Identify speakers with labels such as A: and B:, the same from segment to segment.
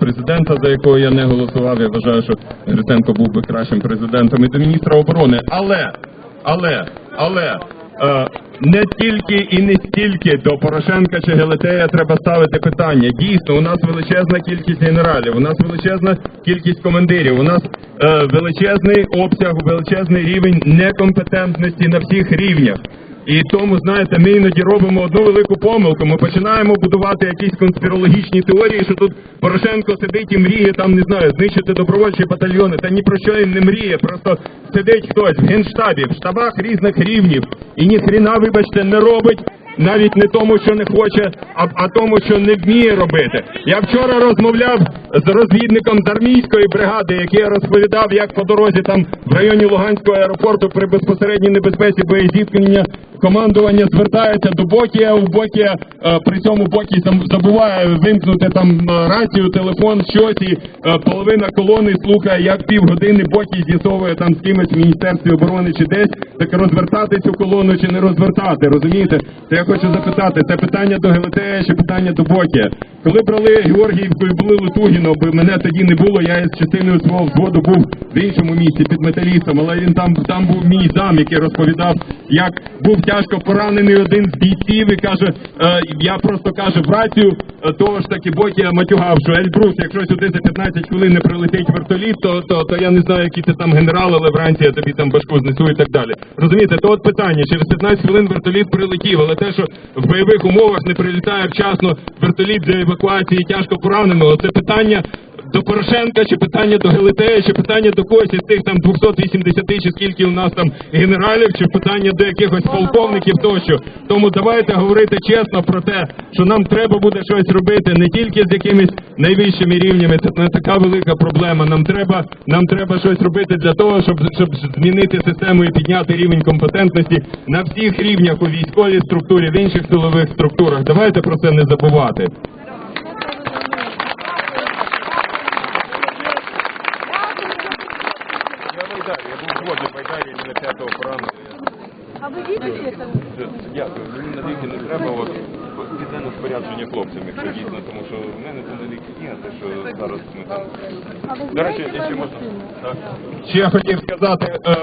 A: президента, за якого я не голосував. Я вважаю, що Гриценко був би кращим президентом і до міністра оборони. Але, але, але. Е, не тільки і не стільки до Порошенка чи Гелетея треба ставити питання. Дійсно, у нас величезна кількість генералів, у нас величезна кількість командирів, у нас е, величезний обсяг, величезний рівень некомпетентності на всіх рівнях. І тому, знаєте, ми іноді робимо одну велику помилку. Ми починаємо будувати якісь конспірологічні теорії, що тут Порошенко сидить і мріє там, не знаю, знищити добровольчі батальйони. Та ні про що він не мріє. Просто сидить хтось в генштабі, в штабах різних рівнів і ні хріна, вибачте, не робить. Навіть не тому, що не хоче, а, а тому, що не вміє робити. Я вчора розмовляв з розвідником з армійської бригади, який розповідав, як по дорозі там в районі Луганського аеропорту при безпосередній небезпеці боєзіткнення командування звертається до Бокія. У Бокія при цьому зам- забуває вимкнути там е, рацію, телефон, щось і е, половина колони слухає, як півгодини Бокій з'ясовує там з кимось в міністерстві оборони чи десь, так розвертати цю колону чи не розвертати. Розумієте? То я хочу запитати, це питання до Гелетея чи питання до Бокія? Коли брали Георгіївку і були Летугіно, бо мене тоді не було, я із частиною свого взводу був в іншому місці під металістом, але він там там був мій зам, який розповідав, як був тяжко поранений один з бійців і каже, е, я просто кажу в рацію е, того ж таки Бокія матюгав, що Ельбрус, якщо сюди за 15 хвилин не прилетить вертоліт, то, то, то я не знаю, який ти там генерал, але вранці я тобі там башку знесу і так далі. Розумієте, то от питання, через 15 хвилин вертоліт прилетів, але те, що в бойових умовах не прилітає вчасно вертоліт для евакуації тяжко пораненого, це питання до Порошенка, чи питання до Гелетея, чи питання до когось із тих там 280 чи скільки у нас там генералів, чи питання до якихось полковників тощо. Тому давайте говорити чесно про те, що нам треба буде щось робити не тільки з якимись найвищими рівнями. Це не така велика проблема. Нам треба, нам треба щось робити для того, щоб щоб змінити систему і підняти рівень компетентності на всіх рівнях у військовій структурі, в інших силових структурах. Давайте про це не забувати.
B: 10-го.
C: А ви вірите там?
B: Дякую. Мені на ліки не треба. От піде на спорядження хлопцям, якщо дійсно, тому що в мене це на ліки є, а те, що зараз ми там. До речі,
C: ще
B: можна. Так.
A: Ще я хотів сказати е,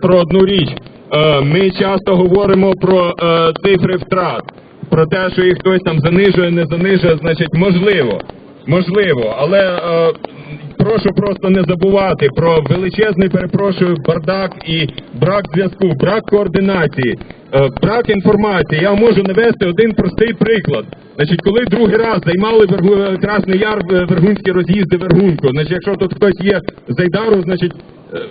A: про одну річ. Е, ми часто говоримо про е, цифри втрат, про те, що їх хтось там занижує, не занижує, значить, можливо. Можливо, але. Е, прошу просто не забувати про величезний, перепрошую, бардак і брак зв'язку, брак координації, е, брак інформації. Я можу навести один простий приклад. Значить, коли другий раз займали Вергу... Красний Яр, е, Вергунські роз'їзди Вергунку, значить, якщо тут хтось є з Айдару, значить е, е,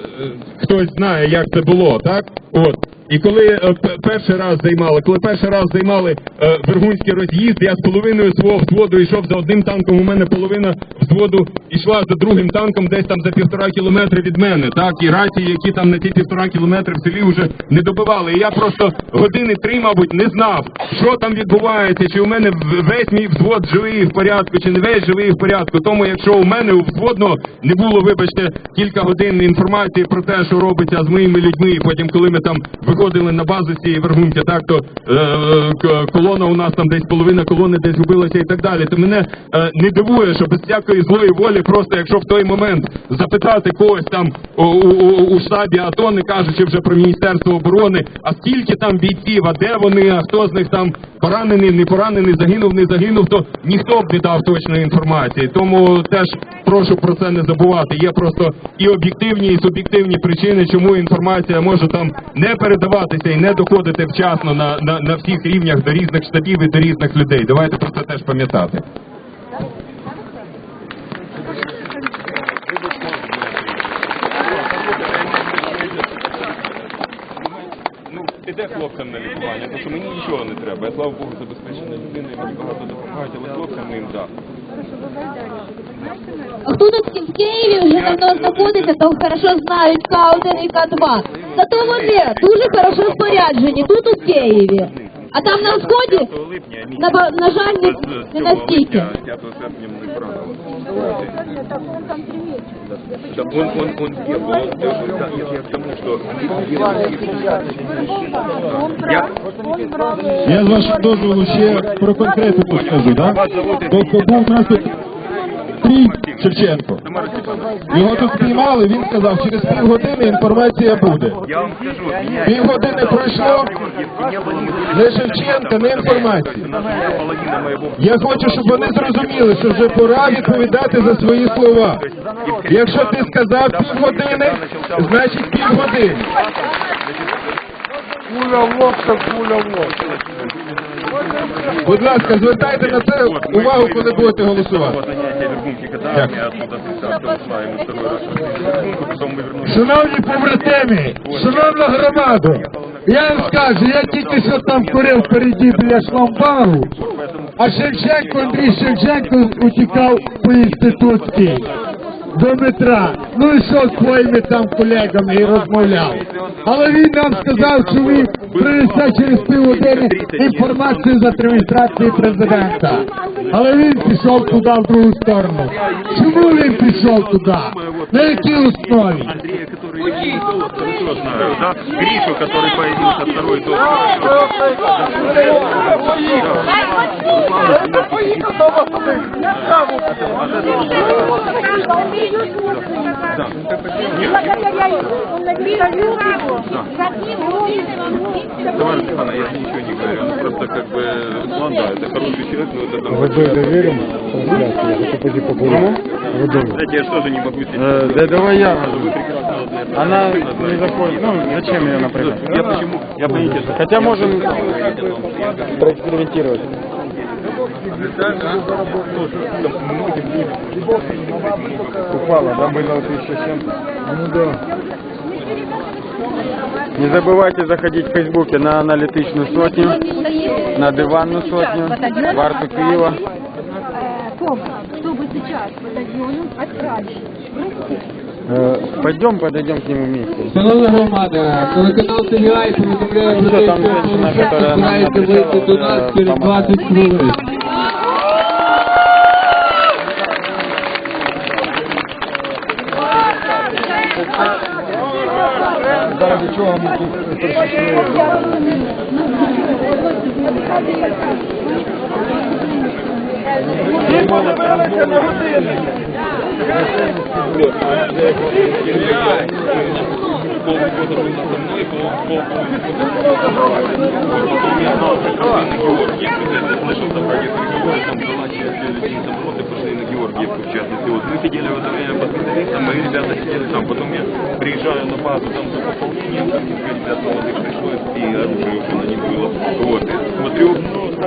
A: хтось знає, як це було, так? От. І коли е, перший раз займали, коли перший раз займали е, Вергунський роз'їзд, я з половиною свого взводу йшов за одним танком, у мене половина взводу йшла за другим танком десь там за півтора кілометри від мене, так? І рації, які там на ті півтора кілометри в селі вже не добивали. І я просто години три, мабуть, не знав, що там відбувається, чи у мене весь мій взвод живий в порядку, чи не весь живий в порядку. Тому якщо у мене у взводного не було, вибачте, кілька годин інформації про те, що робиться з моїми людьми, і потім, коли ми там виходили на базу цієї вергунки, так то е, колона у нас там десь половина колони десь губилася і так далі. То мене е, не дивує, що без всякої злої волі, просто якщо в той момент запитати когось там у, у- у штабі АТО, не кажучи вже про міністерство оборони, а скільки там бійців, а де вони, а хто з них там поранений, не поранений, загинув, не загинув, то ніхто б не дав точної інформації. Тому теж прошу про це не забувати. Є просто і об'єктивні, і суб'єктивні причини, чому інформація може там не передаватися і не доходити вчасно на, на, на всіх рівнях до різних штабів і до різних людей. Давайте про це теж пам'ятати.
B: Ну, піде хлопцям на лікування, тому що мені нічого не треба. Я слава Богу забезпечена людина, мені багато допомагають, але хлопцям моїм так.
D: Хто тут в Києві вже давно знаходиться, то хорошо знають К1 і К2. Зато вони дуже хорошо споряджені тут у Києві. А там на сході
B: 5 липня я
D: на, ба- на жаль, не, не настільки.
B: липня, 5 серпня мене поранило.
C: Так он там три месяца.
B: Да, он, он, он был? Он, да, я, я к тому, что... Я...
E: Я з вашого дозволу ще про конкретику скажу, да? Тобто був у нас
A: Шевченко. Його тут спіймали, він сказав, через півгодини інформація буде.
B: меня...
A: Півгодини пройшло,
B: Не
A: Шевченка, не інформації. Я хочу, щоб вони зрозуміли, що вже пора відповідати за свої слова. Якщо ти сказав півгодини, значить півгодини. Будь ласка, звертайте на це увагу, коли будете голосувати.
E: Шановні побратими, шановна громаду, я вам скажу, я тільки що там курив впереді біля шламбару, а Шевченко, Андрій Шевченко утікав по інститутській до метра. Ну і що з своїми там колегами і розмовляв. Але він нам сказав, що він принесе через півгодини інформацію з адміністрації президента. Але він пішов туди в другу сторону. Чому він пішов туди? На якій основі?
B: Знаю, да? Гришу, который появился второй до... хорошо.
C: Он написал его.
B: Товарищ Степановна, я же ничего не говорю, он просто как бы, он, да, это хороший человек, но вот это...
E: Водой доверим?
B: Кстати, я же тоже не могу сидеть.
F: Да давай я. Она не заходит. Ну, зачем ее напрягать?
B: Я почему? Я что...
F: Хотя можем проэкспериментировать. Упала, да, было тысяча семь. Ну да. Не забывайте заходить в Фейсбуке на аналитичную сотню, на диванную сотню, варту Киева.
C: Том, чтобы сейчас батальоном отправить.
F: Э, Пойдем, подойдем к нему вместе.
E: Шановна громада, телеканал ТВА повідомляє про
F: Що
E: те,
F: там
E: що
F: женщина,
E: Порошенко
F: которая нам
E: збирається
F: написала,
E: вийти до нас
F: е,
E: через
F: помагає?
E: 20 хвилин. Заради чого ми тут прийшли?
B: полгода был со мной, пол, полгода Потом я знал, что пошли на Георгиевку. Я слышал там про некоторые разговоры, там Галачия, людей самолеты пошли на Георгиевку, в частности. Вот мы сидели в это время под специалистом, мои ребята сидели там. Потом я приезжаю на базу там за пополнением, там несколько ребят молодых пришло, и оружия уже на них было.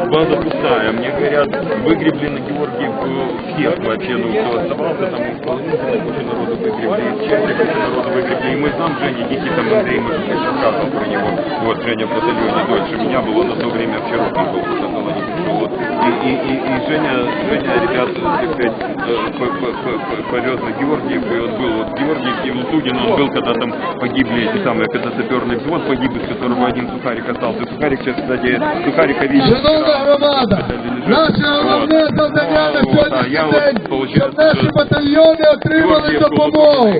B: База пустая. Мне говорят, выгребли на Георгиевку всех вообще, ну, кто оставался, там из Полынкина куча народу выгребли, из Черня куча народу выгребли. И мы знаем Женя Дикий, там Андрей, может, я рассказывал про него. Вот, Женя в батальоне дольше меня было, на то время в Черках был, показал, они пришел. Вот. И, и, и, и Женя, Женя, ребят, так сказать, э, по- по- по- по- повез на Георгиевку, и он был вот в Георгиевке, и в Лутугино он был, когда там погибли эти самые, когда саперный взвод погиб, из которого один сухарик остался. Сухарик сейчас, кстати, сухарика видел.
E: Шановна громада, наше головне завдання на сьогоднішній день, щоб наші батальйони отримали допомогу.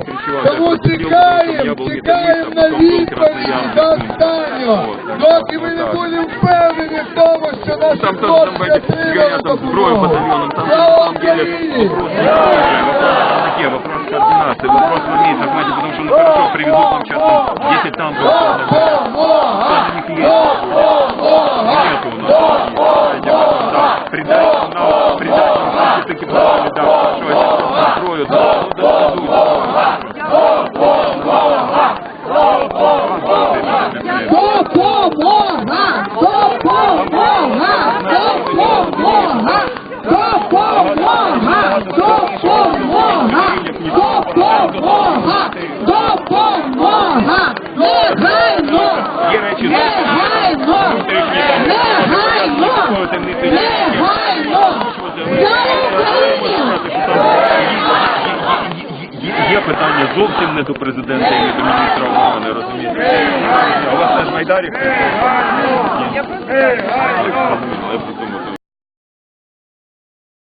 E: Тому чекаємо, чекаємо на відповідь за останнього, доки ми не будемо впевнені в тому, що наші хлопці отримали допомогу. Слава Україні!
B: вопрос координации, вопрос в знаете, потому что ну хорошо привезут вам сейчас там 10 танков,
E: Допомога!
B: у них есть. Нету у нас. Да, предать нам, предать нам все-таки попали, да, хорошо, они просто строят, да, ну, дадут.
D: Допомога! Допомога! Допомога! Допомога! Допомога! Допомога! Допомога! Негайно!
B: Є речі,
D: Негайно! Негайно! Негайно! Слава Україні!
B: Є- Є питання зовсім не до президента і не до міністра оборони, розумієте? А у вас теж Майдарів? Я просто...